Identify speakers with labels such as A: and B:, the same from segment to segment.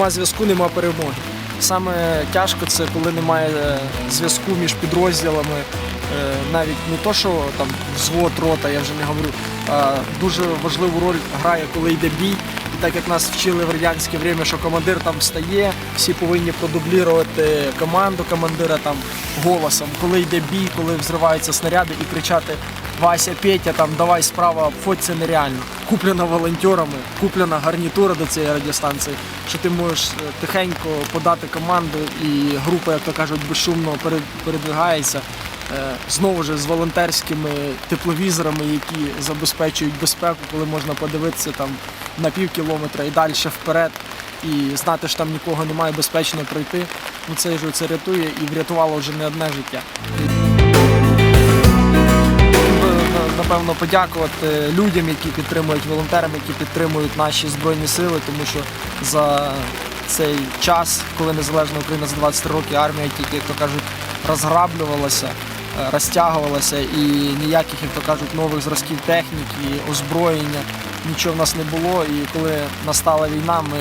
A: нема зв'язку, нема перемоги. Саме тяжко це коли немає е, зв'язку між підрозділами. Е, Навіть не то, що там взвод, рота, я вже не говорю. А дуже важливу роль грає, коли йде бій. І так як нас вчили в радянське время, що командир там встає, всі повинні продублірувати команду командира там голосом, коли йде бій, коли взриваються снаряди і кричати Вася, Петя, там давай справа обходь, це нереально. Куплена волонтерами, куплена гарнітура до цієї радіостанції, що ти можеш е, тихенько подати команду, і група, як то кажуть, безшумно перед- передвигається. Е, Знову ж з волонтерськими тепловізорами, які забезпечують безпеку, коли можна подивитися там на пів кілометра і далі вперед, і знати, що там нікого немає, безпечно пройти. Ну це ж це рятує і врятувало вже не одне життя. Напевно, подякувати людям, які підтримують волонтерам, які підтримують наші збройні сили, тому що за цей час, коли незалежна Україна за 23 роки армія тільки, як то кажуть, розграблювалася, е, розтягувалася і ніяких, як то кажуть, нових зразків техніки, озброєння, нічого в нас не було. І коли настала війна, ми,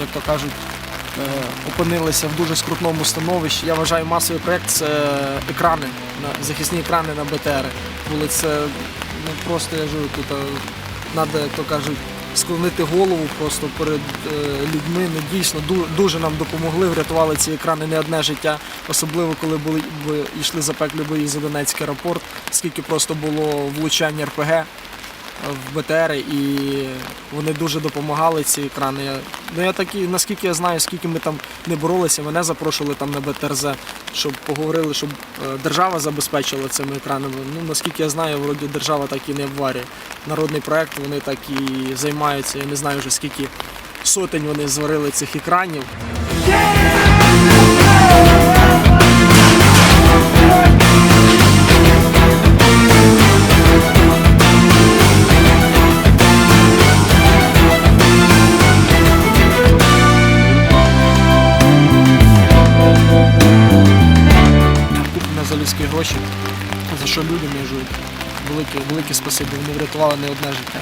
A: як то кажуть, опинилися в дуже скрутному становищі. Я вважаю, масовий проєкт це екрани, захисні екрани на БТР. Були це ну, просто я живу тут. Треба, то кажуть, склонити голову просто перед е, людьми. Ну, дійсно ду- дуже нам допомогли, врятували ці екрани не одне життя, особливо коли були йшли запеклі бої за Донецький аеропорт, скільки просто було влучань РПГ в БТР, і вони дуже допомагали ці екрани. Я- Ну я такі, наскільки я знаю, скільки ми там не боролися, мене запрошували там на БТРЗ, щоб поговорили, щоб е, держава забезпечила цими екранами. Ну наскільки я знаю, вроді держава так і не обварює. Народний проект, вони так і займаються. Я не знаю вже скільки сотень вони зварили цих екранів. куплено гроші, за що люди не. Велике, велике спасибі, вони врятували не одне життя.